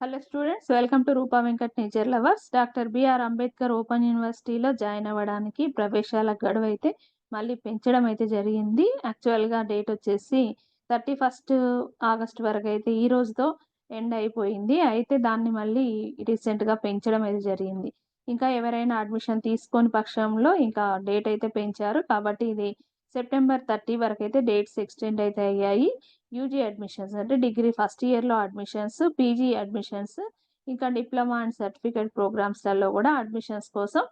Hello students welcome to Rupa Venkat nature lovers doctor BR Ambedkar open యూనివర్సిటీలో join అవ్వడానికి ప్రవేశాల గడువు అయితే మళ్ళీ పెంచడం అయితే జరిగింది. యాక్చువల్గా డేట్ వచ్చేసి థర్టీ ఫస్ట్ ఆగస్ట్ వరకు అయితే ఈ రోజుతో ఎండ్ అయిపోయింది. అయితే దాన్ని మళ్ళీ రీసెంట్గా పెంచడం అయితే జరిగింది. ఇంకా ఎవరైనా అడ్మిషన్ తీసుకొని పక్షంలో ఇంకా డేట్ అయితే పెంచారు. కాబట్టి ఇది సెప్టెంబర్ థర్టీ వరకు అయితే డేట్స్ ఎక్స్టెండ్ అయితే అయ్యాయి. యూజీ అడ్మిషన్స్ అంటే డిగ్రీ ఫస్ట్ ఇయర్లో అడ్మిషన్స్ పీజీ అడ్మిషన్స్ ఇంకా డిప్లొమా అండ్ సర్టిఫికేట్ ప్రోగ్రామ్స్లలో కూడా అడ్మిషన్స్ కోసం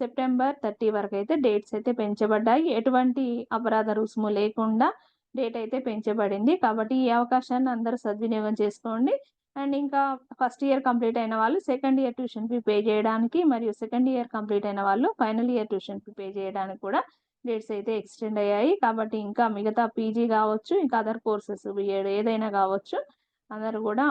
సెప్టెంబర్ థర్టీ వరకు అయితే డేట్స్ అయితే పెంచబడ్డాయి. ఎటువంటి అపరాధ రుసుము లేకుండా డేట్ అయితే పెంచబడింది. కాబట్టి ఈ అవకాశాన్ని అందరూ సద్వినియోగం చేసుకోండి. అండ్ ఇంకా ఫస్ట్ ఇయర్ కంప్లీట్ అయిన వాళ్ళు second year tuition fee pay చేయడానికి మరియు సెకండ్ ఇయర్ కంప్లీట్ అయిన వాళ్ళు final year tuition fee pay చేయడానికి కూడా డేట్స్ అయితే ఎక్స్టెండ్ అయ్యాయి. కాబట్టి ఇంకా మిగతా పీజీ కావచ్చు ఇంకా అదర్ కోర్సెస్ బిఎడ్ ఏదైనా కావచ్చు అందరు కూడా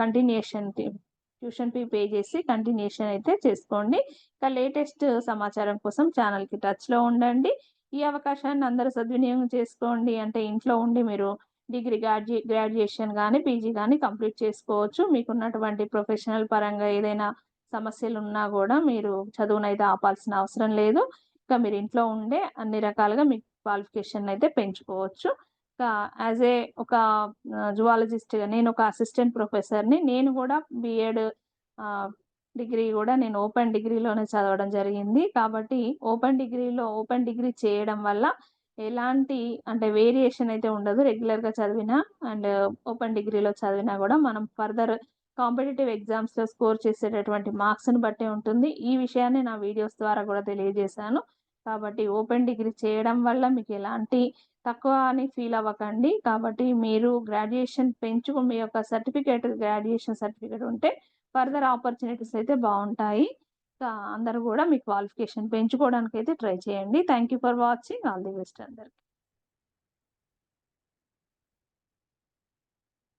కంటిన్యూషన్ ట్యూషన్ ఫీ పే చేసి కంటిన్యూషన్ అయితే చేసుకోండి. ఇంకా లేటెస్ట్ సమాచారం కోసం ఛానల్కి టచ్లో ఉండండి. ఈ అవకాశాన్ని అందరూ సద్వినియోగం చేసుకోండి. అంటే ఇంట్లో ఉండి మీరు డిగ్రీ గ్రాడ్యు గ్రాడ్యుయేషన్ కానీ పీజీ కానీ కంప్లీట్ చేసుకోవచ్చు. మీకున్నటువంటి ప్రొఫెషనల్ పరంగా ఏదైనా సమస్యలు ఉన్నా కూడా మీరు చదువునైతే ఆపాల్సిన అవసరం లేదు. ఇంకా మీరు ఇంట్లో ఉండే అన్ని రకాలుగా మీ క్వాలిఫికేషన్ అయితే పెంచుకోవచ్చు. ఇంకా యాజ్ ఏ ఒక జువాలజిస్ట్గా నేను ఒక అసిస్టెంట్ ప్రొఫెసర్ని నేను కూడా బిఎడ్ డిగ్రీ కూడా నేను ఓపెన్ డిగ్రీలోనే చదవడం జరిగింది. కాబట్టి ఓపెన్ డిగ్రీలో ఓపెన్ డిగ్రీ చేయడం వల్ల ఎలాంటి అంటే వేరియేషన్ అయితే ఉండదు రెగ్యులర్గా చదివినా. అండ్ ఓపెన్ డిగ్రీలో చదివినా కూడా మనం ఫర్దర్ కాంపిటేటివ్ ఎగ్జామ్స్లో స్కోర్ చేసేటటువంటి మార్క్స్ని బట్టి ఉంటుంది. ఈ విషయాన్ని నా వీడియోస్ ద్వారా కూడా తెలియజేశాను. కాబట్టి ఓపెన్ డిగ్రీ చేయడం వల్ల మీకు ఎలాంటి తక్కువ అని ఫీల్ అవ్వకండి. కాబట్టి మీరు గ్రాడ్యుయేషన్ పెంచుకు మీ యొక్క సర్టిఫికేట్ గ్రాడ్యుయేషన్ సర్టిఫికేట్ ఉంటే ఫర్దర్ ఆపర్చునిటీస్ అయితే బాగుంటాయి. అందరూ కూడా మీ క్వాలిఫికేషన్ పెంచుకోవడానికి అయితే ట్రై చేయండి. Thank you for watching. All the best అందరికి.